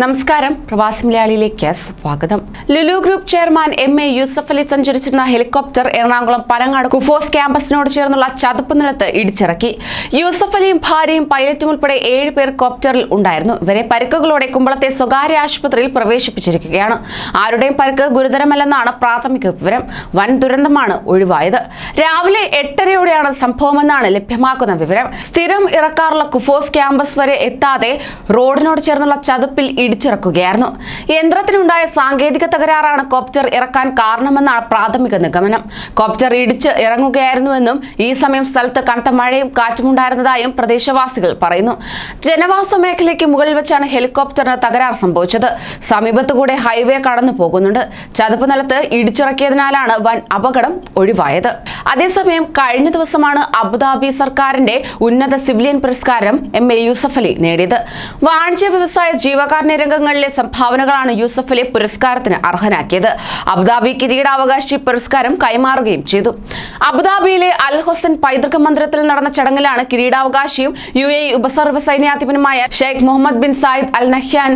നമസ്കാരം. പ്രവാസി മലയാളിയിലേക്ക് സ്വാഗതം. Lulu group chairman M A Yusuf Ali സഞ്ചരിച്ചിരുന്ന ഹെലികോപ്റ്റർ എറണാകുളം പനങ്ങാട് കുഫോസ് ക്യാമ്പസിനോട് ചേർന്നുള്ള ചതുപ്പ് നിലത്ത് ഇടിച്ചിറക്കി. യൂസഫ് അലിയും ഭാര്യയും പൈലറ്റും ഉൾപ്പെടെ ഏഴ് പേർ കോപ്റ്ററിൽ ഉണ്ടായിരുന്നു. ഇവരെ പരിക്കുകളോടെ കുമ്പളത്തെ സ്വകാര്യ ആശുപത്രിയിൽ പ്രവേശിപ്പിച്ചിരിക്കുകയാണ്. ആരുടെയും പരിക്ക് ഗുരുതരമല്ലെന്നാണ് പ്രാഥമിക വിവരം. വൻ ദുരന്തമാണ് ഒഴിവായത്. രാവിലെ എട്ടരയോടെയാണ് സംഭവമെന്നാണ് ലഭ്യമാക്കുന്ന വിവരം. സ്ഥിരം ഇറക്കാറുള്ള കുഫോസ് ക്യാമ്പസ് വരെ എത്താതെ റോഡിനോട് ചേർന്നുള്ള ചതുപ്പിൽ ഇടിച്ചിറക്കുകയായിരുന്നു. യന്ത്രത്തിനുണ്ടായ സാങ്കേതിക തകരാറാണ് കോപ്റ്റർ ഇറക്കാൻ കാരണമെന്നാണ് പ്രാഥമിക നിഗമനം. കോപ്റ്റർ ഇടിച്ച് ഇറങ്ങുകയായിരുന്നുവെന്നും ഈ സമയം സ്ഥലത്ത് കനത്ത മഴയും കാറ്റുമുണ്ടായിരുന്നതായും പ്രദേശവാസികൾ പറയുന്നു. ജനവാസ മേഖലയ്ക്ക് മുകളിൽ വെച്ചാണ് ഹെലികോപ്റ്ററിന് തകരാർ സംഭവിച്ചത്. സമീപത്തുകൂടെ ഹൈവേ കടന്നു പോകുന്നുണ്ട്. ചതുപ്പ് നിലത്ത് ഇടിച്ചിറക്കിയതിനാലാണ് വൻ അപകടം ഒഴിവായത്. അതേസമയം കഴിഞ്ഞ ദിവസമാണ് അബുദാബി സർക്കാരിന്റെ ഉന്നത സിവിലിയൻ പുരസ്കാരം എം എ യൂസഫലി നേടിയത്. വാണിജ്യ വ്യവസായ ജീവകാരുണ്യ രംഗങ്ങളിലെ സംഭാവനകളാണ് യൂസഫ് അലി പുരസ്കാരത്തിന് അർഹനാക്കിയത്. അബുദാബി കിരീടാവകാശി പുരസ്കാരം കൈമാറുകയും ചെയ്തു. അബുദാബിയിലെ അൽ ഹൊസൻ പൈതൃക മന്ദിരത്തിൽ നടന്ന ചടങ്ങിലാണ് കിരീടാവകാശിയും യു എ ഉപസർവ സൈന്യാധിപനുമായ Sheikh Mohammed bin Zayed Al Nahyan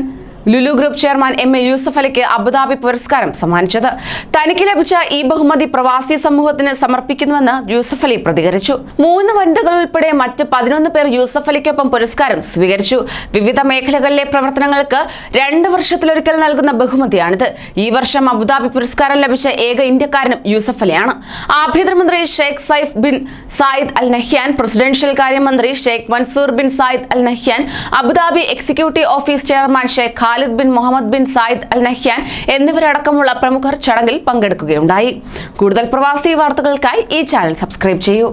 Lulu group chairman M A Yusuf അലിക്ക് Abu Dhabi പുരസ്കാരം സമ്മാനിച്ചത്. തനിക്ക് ലഭിച്ച ഈ ബഹുമതി പ്രവാസി സമൂഹത്തിന് സമർപ്പിക്കുന്നുവെന്ന് യൂസഫ് അലി പ്രതികരിച്ചു. മൂന്ന് വനിതകൾ ഉൾപ്പെടെ മറ്റ് പതിനൊന്ന് പേർ യൂസഫ് അലിക്കൊപ്പം പുരസ്കാരം സ്വീകരിച്ചു. വിവിധ മേഖലകളിലെ പ്രവർത്തനങ്ങൾക്ക് രണ്ട് വർഷത്തിലൊരിക്കൽ നൽകുന്ന ബഹുമതിയാണിത്. ഈ വർഷം അബുദാബി പുരസ്കാരം ലഭിച്ച ഏക ഇന്ത്യക്കാരനും യൂസഫ് അലിയാണ്. ആഭ്യന്തരമന്ത്രി Sheikh Saif bin Zayed Al Nahyan presidential കാര്യമന്ത്രി Sheikh Mansour bin Zayed Al Nahyan Abu Dhabi executive office chairman Sheikh Khalid bin Mohammed bin Zayed Al Nahyan എന്നിവരടക്കമുള്ള പ്രമുഖർ ചടങ്ങിൽ പങ്കെടുക്കുകയുണ്ടായി. കൂടുതൽ പ്രവാസി വാർത്തകൾക്കായി ഈ ചാനൽ സബ്സ്ക്രൈബ് ചെയ്യൂ.